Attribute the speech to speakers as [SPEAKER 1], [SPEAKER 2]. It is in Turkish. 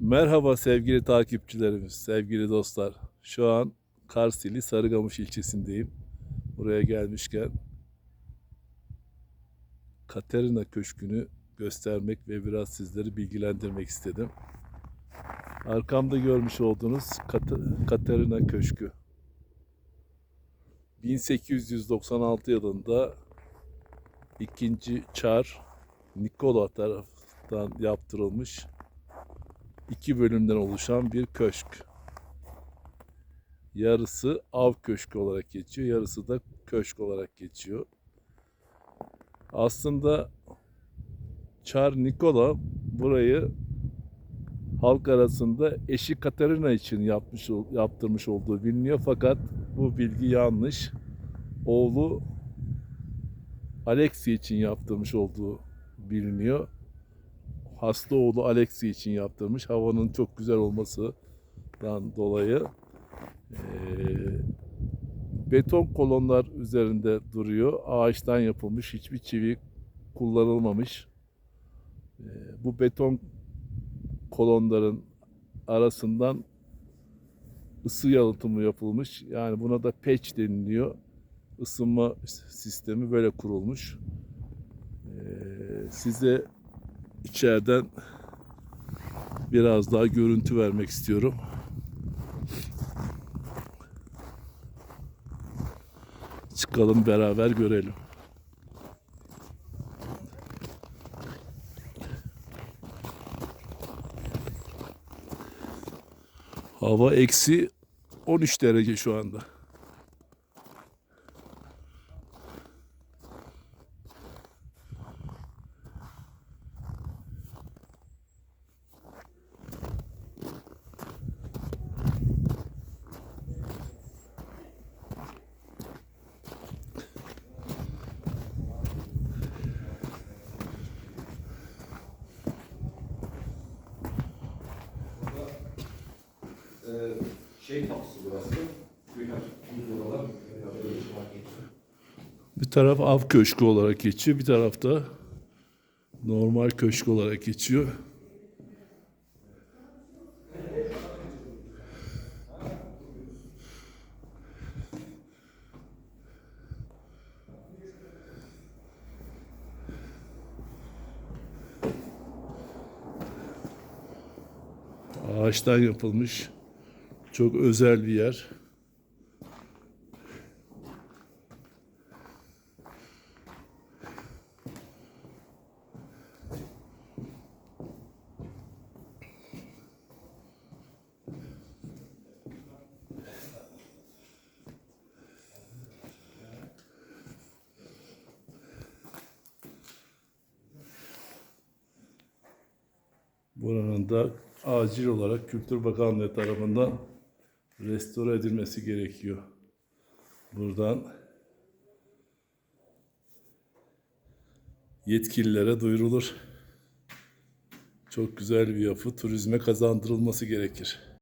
[SPEAKER 1] Merhaba sevgili takipçilerimiz, sevgili dostlar. Şu an Karsili Sarıgamış ilçesindeyim. Buraya gelmişken Katerina Köşkü'nü göstermek ve biraz sizleri bilgilendirmek istedim. Arkamda görmüş olduğunuz Kat- Katerina Köşkü. 1896 yılında ikinci Çar Nikola tarafından yaptırılmış iki bölümden oluşan bir köşk. Yarısı av köşkü olarak geçiyor, yarısı da köşk olarak geçiyor. Aslında Çar Nikola burayı halk arasında eşi Katerina için yapmış yaptırmış olduğu biliniyor fakat bu bilgi yanlış. Oğlu Alexi için yaptırmış olduğu biliniyor hasta oğlu Alexi için yaptırmış. Havanın çok güzel olmasından dolayı eee, beton kolonlar üzerinde duruyor. Ağaçtan yapılmış. Hiçbir çivi kullanılmamış. Eee, bu beton kolonların arasından ısı yalıtımı yapılmış. Yani buna da peç deniliyor. Isınma sistemi böyle kurulmuş. Eee, size içeriden biraz daha görüntü vermek istiyorum. Çıkalım beraber görelim. Hava eksi 13 derece şu anda.
[SPEAKER 2] Şey kapısı burası.
[SPEAKER 1] Bir taraf av köşkü olarak geçiyor, bir tarafta normal köşk olarak geçiyor. Ağaçtan yapılmış çok özel bir yer. Buranın da acil olarak Kültür Bakanlığı tarafından restore edilmesi gerekiyor. Buradan yetkililere duyurulur. Çok güzel bir yapı, turizme kazandırılması gerekir.